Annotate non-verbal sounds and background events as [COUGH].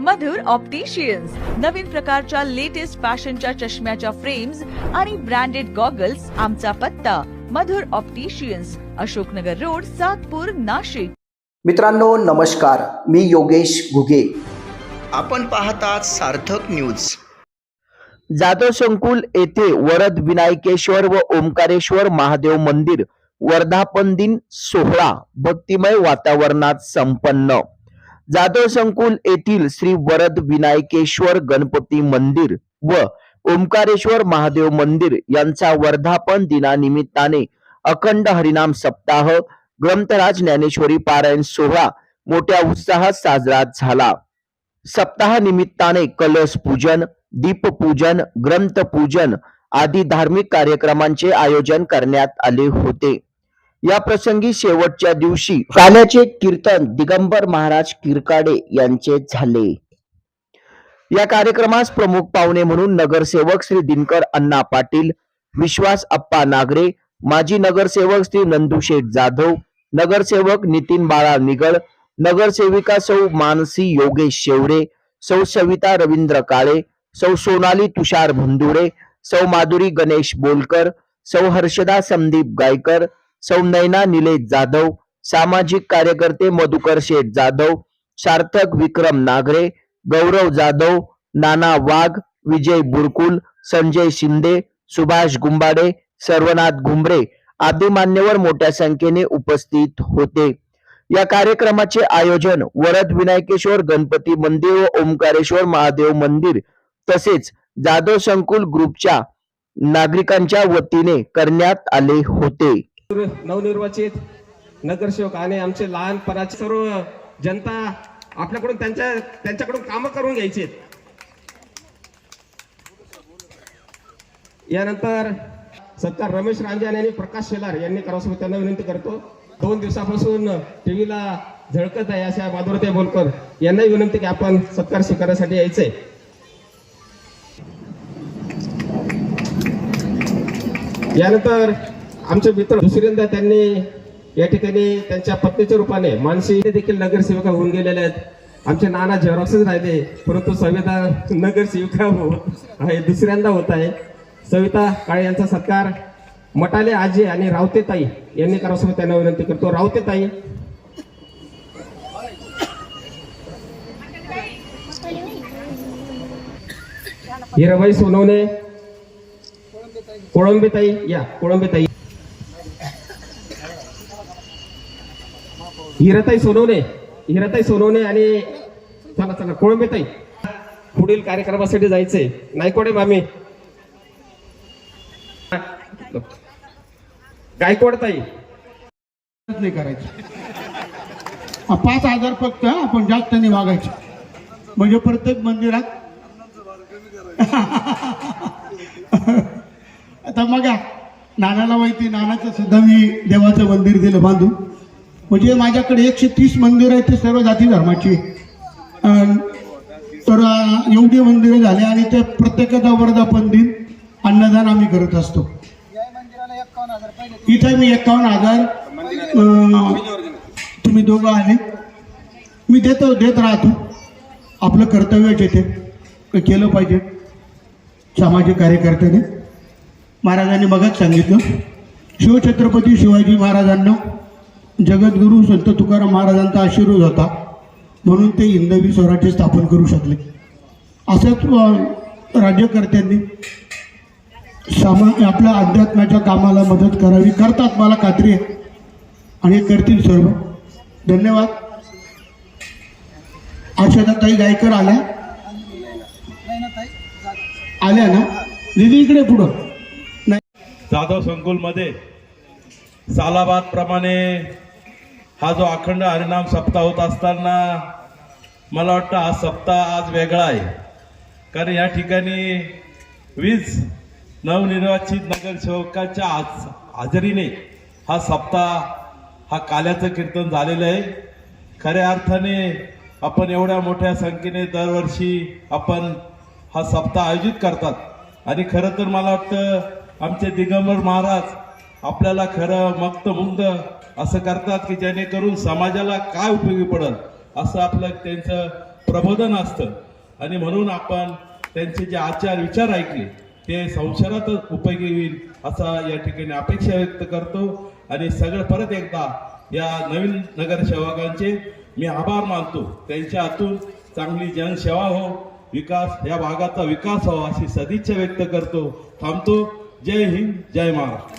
मधुर opticians नवीन प्रकारच्या latest फॅशनच्या चष्म्याच्या फ्रेम्स आणि ब्रँडेड गॉगल्स आमचा पत्ता. Madhur opticians Ashoknagar road Satpur Nashik. मित्रांनो नमस्कार. मी योगेश घुगे. आपण पाहतात सार्थक न्यूज जाधव संकुल येथे वरद विनायकेश्वर व ओंकारेश्वर महादेव मंदिर. वर्धापन दिन सोहळा. भक्तिमय वातावरणात संपन्न. जाधव संकुल येथील श्री वरद विनायकेश्वर गणपती मंदिर व ओंकारेश्वर महादेव मंदिर यांचा वर्धापन दिनानिमित्ताने अखंड हरिनाम सप्ताह ग्रंथराज ज्ञानेश्वरी पारायण सोहळा मोठ्या उत्साहात साजरा झाला. सप्ताह निमित्ताने कलश पूजन दीपपूजन ग्रंथपूजन आदी धार्मिक कार्यक्रमांचे आयोजन करण्यात आले होते. या प्रसंगी शेवटच्या दिवशी [LAUGHS] गाण्याचे कीर्तन दिगंबर महाराज किरकाडे यांचे झाले. या कार्यक्रमास प्रमुख पाहुणे म्हणून नगरसेवक श्री दिनकर अण्णा पाटील विश्वास अप्पा नागरे माजी नगरसेवक श्री नंदुशेठ जाधव नगरसेवक नितीन बाळा निगळ नगरसेविका सौ मानसी योगेश शेवरे सौ सविता रवींद्र काळे सौ सोनाली तुषार भंदुरे सौ माधुरी गणेश बोलकर सौ हर्षदा संदीप गायकर सौनैना निलेश जाधव सामाजिक कार्यकर्ते मधुकर शेठ जाधव सार्थक विक्रम नागरे गौरव जाधव नाना वाघ विजय बुरकुल संजय शिंदे सुभाष गुंबाडे सर्वनाथ घुंबरे आदी मान्यवर मोठ्या संख्येने उपस्थित होते. या कार्यक्रमाचे आयोजन वरद विनायकेश्वर गणपती मंदिर व ओंकारेश्वर महादेव मंदिर तसेच जाधव संकुल ग्रुपच्या नागरिकांच्या वतीने करण्यात आले होते. नवनिर्वाचित नगरसेवक आणि आमचे लहानपणाचे सर्व जनता आपल्याकडून त्यांच्या त्यांच्याकडून कामं करून घ्यायची. यानंतर सत्कार रमेश रांजन आणि प्रकाश शेलार यांनी करावं त्यांना विनंती करतो. दोन दिवसापासून टीव्हीला झळकत आहे अशा माधुरते बोलकर. यांनाही विनंती की आपण सत्कार स्वीकारण्यासाठी यायचंय. यानंतर आमचे मित्र दुसऱ्यांदा त्यांनी या ठिकाणी त्यांच्या पत्नीच्या रूपाने मानसी देखील नगरसेविका होऊन गेलेल्या आहेत. आमचे नाना झेरॉक्सच राहिले परंतु सविता नगरसेविका हे आहे दुसऱ्यांदा होत आहे. सविता काळे यांचा सत्कार मटाले आजी आणि रावते ताई यांनी करावं त्यांना विनंती करतो. रावते ताई. हिराबाई सोनवणे कोळंबीताई या कोळंबीताई ताई हिरताई सोनवणे हिरताई सोनवणे आणि चला चला कोळंबीताई. पुढील कार्यक्रमासाठी जायचंय. नायकोडे मामी. गायकवाडताई. नाही करायचं. पाच हजार फक्त आपण जास्त नाही वागायचं म्हणजे प्रत्येक मंदिरात. आता मग नानाला माहिती नानाचं सुद्धा मी देवाचं मंदिर दिलं बांधून. म्हणजे माझ्याकडे एकशे तीस मंदिर आहेत ते सर्व जाती धर्माची. तर एवढी मंदिरं झाली आणि ते प्रत्येकाचा वर्धापन दिन अन्नदान आम्ही करत असतो. इथे मी एकावन्न हजार तुम्ही दोघं आले मी देतो देत राहतो. आपलं कर्तव्यच येते केलं पाहिजे. सामाजिक कार्यकर्त्याने. महाराजांनी मगच सांगितलं. शिवछत्रपती शिवाजी महाराजांना जगद्गुरू संत तुकाराम महाराजांचा आशीर्वाद होता. म्हणून ते हिंदवी स्वराज्य स्थापन करू शकले. असंच राज्यकर्त्यांनी सामा आपल्या अध्यात्माच्या कामाला मदत करावी. करतात मला खात्री आहे. आणि करतील सर्व. धन्यवाद. ताई गायकर आल्या. आल्या ना? दिदी इकडे पुढं. नाही. जाधव संकुलमध्ये सालाबाद प्रमाणे हा जो अखंड हरिनाम सप्ताह होत असताना मला वाटतं हा सप्ताह आज वेगळा आहे. कारण या ठिकाणी वीज नवनिर्वाचित नगरसेवकाच्या आज हजेरीने हा सप्ताह हा काल्याचं कीर्तन झालेलं आहे. खऱ्या अर्थाने आपण एवढ्या मोठ्या संख्येने दरवर्षी आपण हा सप्ताह आयोजित करतात. आणि खरं तर मला वाटतं आमचे दिगंबर महाराज आपल्याला खरं मक्तमुग्ध असं करतात की जेणेकरून समाजाला काय उपयोगी पडेल असं आपलं त्यांचं प्रबोधन असतं. आणि म्हणून आपण त्यांचे जे आचार विचार ऐकले ते संसारातच उपयोगी होईल असा या ठिकाणी अपेक्षा व्यक्त करतो. आणि सगळं परत एकदा या नवीन नगरसेवकांचे मी आभार मानतो. त्यांच्या हातून चांगली जनसेवा हो विकास या भागाचा विकास व्हावा अशी सदिच्छा व्यक्त करतो. थांबतो. जय हिंद जय महाराष्ट्र.